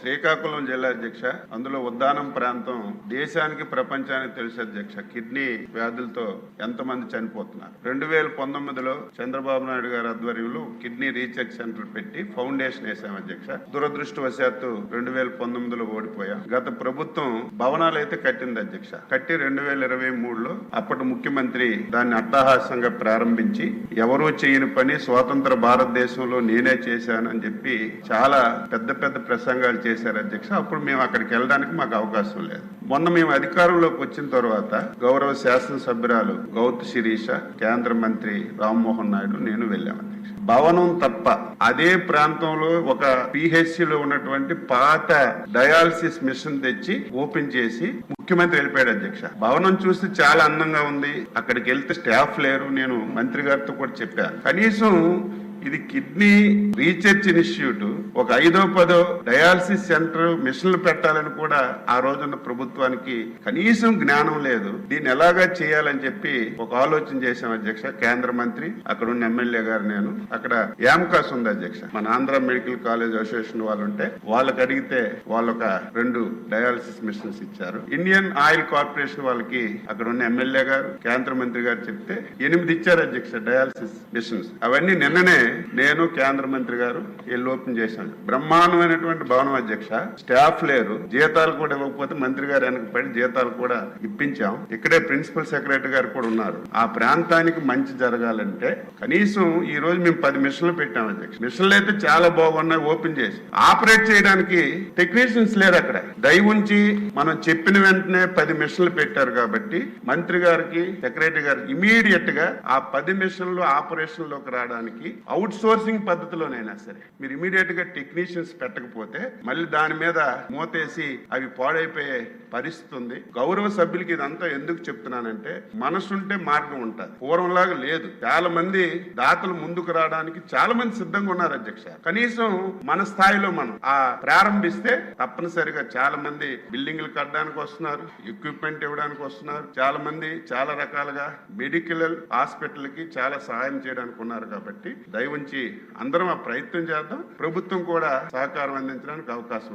శ్రీకాకుళం జిల్లా అధ్యక్ష అందులో ఉద్దానం ప్రాంతం దేశానికి ప్రపంచానికి తెలుసు అధ్యక్ష. కిడ్నీ వ్యాధులతో ఎంతమంది చనిపోతున్నారు? రెండు వేల పంతొమ్మిదిలో చంద్రబాబు నాయుడు గారి ఆధ్వర్యంలో కిడ్నీ రీసెర్చ్ సెంటర్ పెట్టి ఫౌండేషన్ వేసాం అధ్యక్ష. దురదృష్టవశాత్తు రెండు వేల పంతొమ్మిదిలో ఓడిపోయాం. గత ప్రభుత్వం భవనాలు అయితే కట్టింది అధ్యక్ష. కట్టి రెండు వేల ఇరవై మూడులో అప్పటి ముఖ్యమంత్రి దాన్ని అట్టహాసంగా ప్రారంభించి ఎవరూ చేయని పని స్వాతంత్ర భారతదేశంలో నేనే చేశానని చెప్పి చాలా పెద్ద పెద్ద ప్రసంగాలు చేశారు అధ్యక్ష. అప్పుడు మేము అక్కడికి వెళ్ళడానికి మాకు అవకాశం లేదు. మొన్న మేము అధికారంలోకి వచ్చిన తర్వాత గౌరవ శాసనసభ్యురాలు గౌత్ శిరీష కేంద్ర మంత్రి రామ్మోహన్ నాయుడు నేను వెళ్ళాము అధ్యక్ష. భవనం తప్ప అదే ప్రాంతంలో ఒక పిహెచ్సిలో ఉన్నటువంటి పాత డయాలసిస్ మిషన్ తెచ్చి ఓపెన్ చేసి ముఖ్యమంత్రి వెళ్ళిపోయాడు అధ్యక్ష. భవనం చూస్తే చాలా అందంగా ఉంది. అక్కడికి వెళ్తే స్టాఫ్ లేరు. నేను మంత్రి గారితో కూడా చెప్పాను కనీసం ఇది కిడ్నీ రీసెర్చ్ ఇన్స్టిట్యూట్ ఒక ఐదో పదో డయాలసిస్ సెంటర్ మిషన్లు పెట్టాలని కూడా ఆ రోజున్న ప్రభుత్వానికి కనీసం జ్ఞానం లేదు. దీన్ని ఎలాగా చేయాలని చెప్పి ఒక ఆలోచన చేశాం అధ్యక్ష కేంద్ర మంత్రి. అక్కడ ఉన్న ఎమ్మెల్యే గారు నేను. అక్కడ యామ్కాస్ ఉంది అధ్యక్ష. మన ఆంధ్ర మెడికల్ కాలేజ్ అసోసియేషన్ వాళ్ళు ఉంటే వాళ్ళకి అడిగితే వాళ్ళు ఒక రెండు డయాలసిస్ మిషన్స్ ఇచ్చారు. ఇండియన్ ఆయిల్ కార్పొరేషన్ వాళ్ళకి అక్కడ ఉన్న ఎమ్మెల్యే గారు కేంద్ర మంత్రి గారు చెప్తే ఎనిమిది ఇచ్చారు అధ్యక్ష డయాలసిస్ మిషన్స్. అవన్నీ నిన్ననే నేను కేంద్ర మంత్రి గారు వెళ్ళి ఓపెన్ చేశాను బ్రహ్మాండమైనటువంటి భవనం అధ్యక్ష స్టాఫ్ లేరు. జీతాలు కూడా ఇవ్వకపోతే మంత్రి గారు వెనక పడి జీతాలు కూడా ఇప్పించాం. ఇక్కడే ప్రిన్సిపల్ సెక్రటరీ గారు కూడా ఉన్నారు. ఆ ప్రాంతానికి మంచి జరగాలంటే కనీసం ఈ రోజు మేము పది మిషన్లు పెట్టాం అధ్యక్ష. మిషన్లు అయితే చాలా బాగున్నాయి ఓపెన్ చేసి. ఆపరేట్ చేయడానికి టెక్నీషియన్స్ లేరు అక్కడ. దయ ఉంచి మనం చెప్పిన వెంటనే పది మిషన్లు పెట్టారు కాబట్టి మంత్రి గారికి సెక్రటరీ గారికి ఇమీడియట్గా ఆ పది మిషన్లు ఆపరేషన్లోకి రావడానికి అవుట్ సోర్సింగ్ పద్ధతిలోనైనా సరే మీరు ఇమీడియట్గా టెక్నీషియన్స్ పెట్టకపోతే మళ్ళీ దాని మీద మూతేసి అవి పాడైపోయే పరిస్థితి ఉంది. గౌరవ సభ్యులకి ఇదంతా ఎందుకు చెప్తున్నానంటే మనసుంటే మార్గం ఉంటుంది. పూర్వంలాగా లేదు. చాలా మంది దాతలు ముందుకు రావడానికి చాలా మంది సిద్ధంగా ఉన్నారు అధ్యక్ష. కనీసం మన స్థాయిలో మనం ఆ ప్రారంభిస్తే తప్పనిసరిగా చాలా మంది బిల్డింగ్లు కట్టడానికి వస్తున్నారు ఎక్విప్మెంట్ ఇవ్వడానికి వస్తున్నారు. చాలా మంది చాలా రకాలుగా మెడికల్ హాస్పిటల్కి చాలా సహాయం చేయడానికి ఉన్నారు కాబట్టి దయ ఉంచి అందరం ఆ ప్రయత్నం చేద్దాం ప్రభుత్వం కూడా సహకారం అందించడానికి అవకాశం ఉంది.